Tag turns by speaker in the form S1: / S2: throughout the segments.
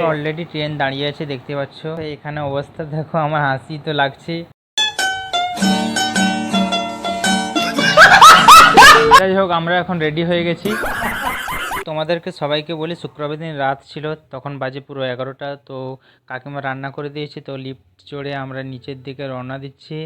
S1: তো already train দাঁড়িয়ে আছে দেখতে পাচ্ছ। এখানে অবস্থা দেখো আমার হাসি তো লাগছে। যাই হোক আমরা এখন রেডি হয়ে গেছি। তোমাদেরকে সবাইকে বলি শুক্রবার দিন রাত ছিল তখন বাজে পুরো এগারোটা। তো কাকিমা রান্না করে দিয়েছে তো লিফট চড়ে আমরা নিচের দিকে রওনা দিচ্ছি।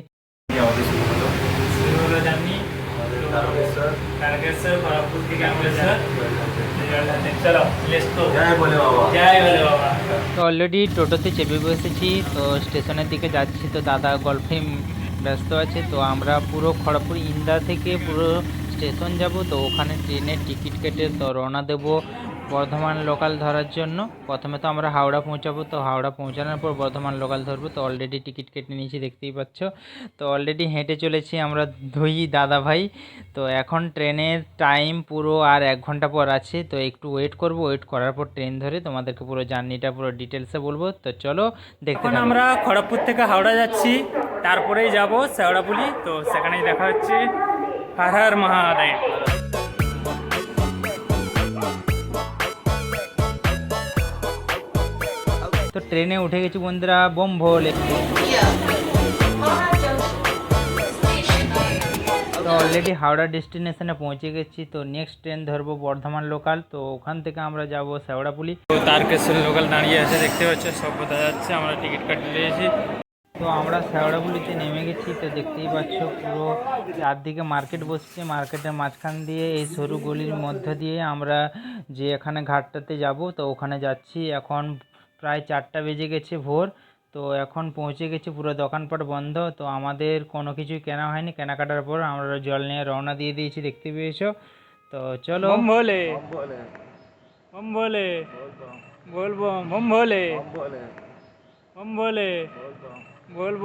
S1: অলরেডি টোটোতে চেপে বসেছি, তো স্টেশনের দিকে যাচ্ছি, তো দাদা গল্পে ব্যস্ত আছে, তো আমরা পুরো খড়গপুর ইন্দা থেকে পুরো স্টেশন যাব, তো ওখানে ট্রেনের টিকিট কেটে তো রওনা দেবো। বর্ধমান লোকাল ধরার জন্য। প্রথমে তো আমরা হাওড়া পৌঁছাবো তো হাওড়া পৌঁছানোর পর বর্ধমান লোকাল ধরবো। তো অলরেডি টিকিট কেটে নিয়েছি দেখতেই পাচ্ছ। তো অলরেডি হেঁটে চলেছি আমরা দুই দাদা ভাই তো এখন ট্রেনের টাইম পুরো আর এক ঘণ্টা পর আছে। তো একটু ওয়েট করব ওয়েট করার পর ট্রেন ধরে তোমাদেরকে পুরো জার্নিটা পুরো ডিটেলসে বলব। তো চলো দেখতে
S2: এখন আমরা খড়গপুর থেকে হাওড়া যাচ্ছি। তারপরেই যাব শেওড়াপুলি। তো সেখানেই দেখা হচ্ছে। হর হর মহাদেব।
S1: তো ট্রেনে উঠে গেছি বন্ধুরা বোম ভোলে। তো অলরেডি হাওড়া ডেস্টিনেশনে পৌঁছে গেছি তো নেক্সট ট্রেন ধরবো বর্ধমান লোকাল তো ওখান থেকে আমরা যাব শেওড়াপুলি
S2: তো তারকেশ্বর লোকাল দাঁড়িয়ে আছে দেখতে পাচ্ছ সব বোঝা যাচ্ছে আমরা টিকিট কাটিয়ে নিয়েছি
S1: তো আমরা শেওড়াপুলিতে নেমে গেছি তো দেখতেই পাচ্ছ পুরো চারদিকে মার্কেট বসছে মার্কেটের মাঝখান দিয়ে এই সরু গলির মধ্য দিয়ে আমরা যে এখানে ঘাটটাতে যাব তো ওখানে যাচ্ছি। এখন প্রায় চারটা বেজে গেছে ভোর। তো এখন পৌঁছে গেছি পুরো দোকানপাট বন্ধ। তো আমাদের কোনো কিছুই কেনা হয়নি। কেনাকাটার পর আমরা জল নিয়ে রওনা দিয়ে দিয়েছি দেখতে পেয়েছ? তো চলো।
S2: বলে বলে বলব। বলে বম ভোলে বলব।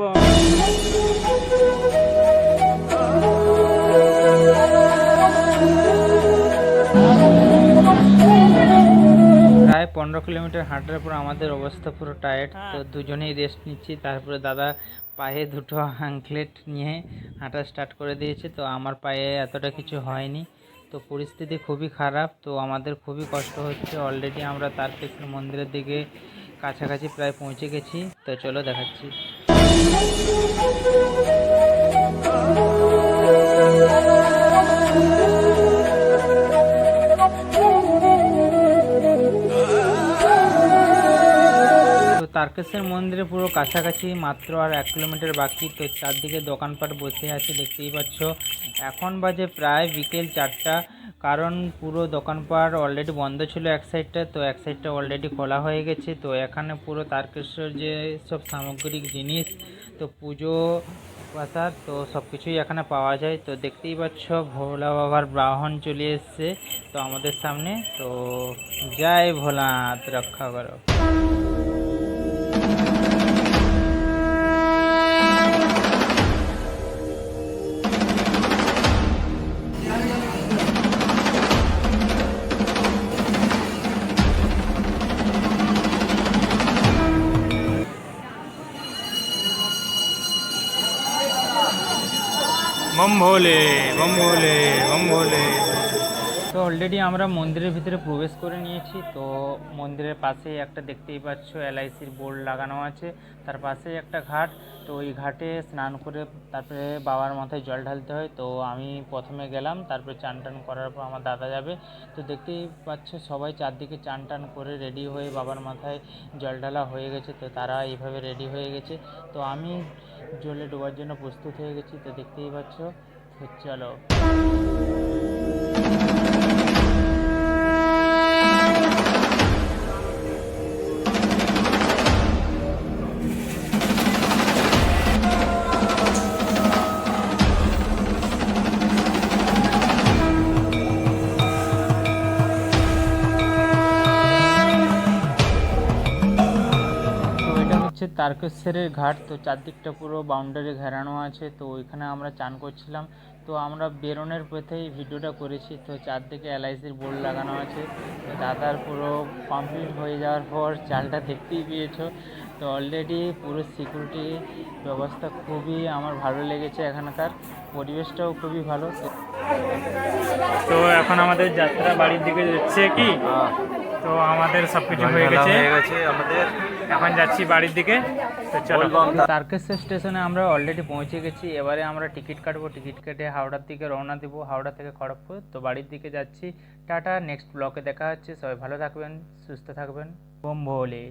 S1: পনেরো কিলোমিটার হাঁটার পর আমাদের অবস্থা পুরো টায়ার্ড তো দুজনেই রেস্ট নিচ্ছি। তারপরে দাদা পায়ে দুটো আংক্লেট নিয়ে হাঁটা স্টার্ট করে দিয়েছে তো আমার পায়ে এতটা কিছু হয়নি। তো পরিস্থিতি খুবই খারাপ তো আমাদের খুবই কষ্ট হচ্ছে। অলরেডি আমরা তারকেশ্বর মন্দিরের দিকে কাছাকাছি প্রায় পৌঁছে গেছি তো চলো দেখাচ্ছি। তারকেশ্বর মন্দিরে পুরো কাছাকাছি মাত্র আর এক কিলোমিটার বাকি, তো চারদিকে দোকানপাট বসে আছে, দেখতেই পাচ্ছ। এখন বাজে প্রায় বিকেল চারটা, কারণ পুরো দোকানপাট অলরেডি বন্ধ ছিল এক সাইডটা তো এক সাইডটা অলরেডি খোলা হয়ে গেছে। তো এখানে পুরো তারকেশ্বর যে সব সামগ্রিক জিনিস, তো পুজো পাতার তো সব কিছুই এখানে পাওয়া যায়। তো দেখতেই পাচ্ছ, ভোলা বাবার বাহন চলে এসছে, তো আমাদের সামনে। তো জয় ভোলানাথ, রক্ষা করো।
S2: বম ভোলে বম ভোলে ভোলে
S1: তো অলরেডি আমরা মন্দিরের ভিতরে প্রবেশ করে নিয়েছি, তো মন্দিরের পাশেই একটা দেখতেই পাচ্ছ এলআইসির বোর্ড লাগানো আছে, তার পাশেই একটা ঘাট, তো ওই ঘাটে স্নান করে তারপরে বাবার মাথায় জল ঢালতে হয়, তো আমি প্রথমে গেলাম, তারপরে চান টান করার পর আমার দাদা যাবে, তো দেখতেই পাচ্ছ সবাই চারদিকে চান টান করে রেডি হয়ে বাবার মাথায় জল ঢালা হয়ে গেছে, তো তারা এইভাবে রেডি হয়ে গেছে, তো আমি জলে ডোবার জন্য প্রস্তুত হয়ে গেছি তো দেখতেই পাচ্ছ চলো। তারকেশ্বরের ঘাট, তো চারদিকটা পুরো বাউন্ডারি ঘেরানো আছে, তো ওইখানে আমরা চান করছিলাম। তো আমরা বেরোনোর পথেই ভিডিওটা করেছি, তো চারদিকে এলআইসির বোর্ড লাগানো আছে। তো দাদার পুরো কমপ্লিট হয়ে যাওয়ার পর চালটা দেখতেই পেয়েছ। তো অলরেডি পুরো সিকিউরিটি ব্যবস্থা খুবই আমার ভালো লেগেছে এখানকার, পরিবেশটাও খুবই ভালো। তো
S2: তো এখন আমাদের যাত্রা বাড়ির দিকে যাচ্ছে কি? তো আমাদের সব কিছু হয়ে গেছে।
S3: হয়ে গেছে আমাদের।
S2: এখন যাচ্ছি বাড়ির দিকে। তো চলো।
S1: তারকেশ্বর স্টেশনে আমরা অলরেডি পৌঁছে গেছি। এবারে আমরা টিকিট কাটবো। টিকিট কেটে হাওড়ার দিকে রওনা দিব। হাওড়া থেকে খড়গপুর। তো বাড়ির দিকে যাচ্ছি। টাটা। নেক্সট ব্লকে দেখা হচ্ছে। সবাই ভালো থাকবেন সুস্থ থাকবেন। বোম ভোলে।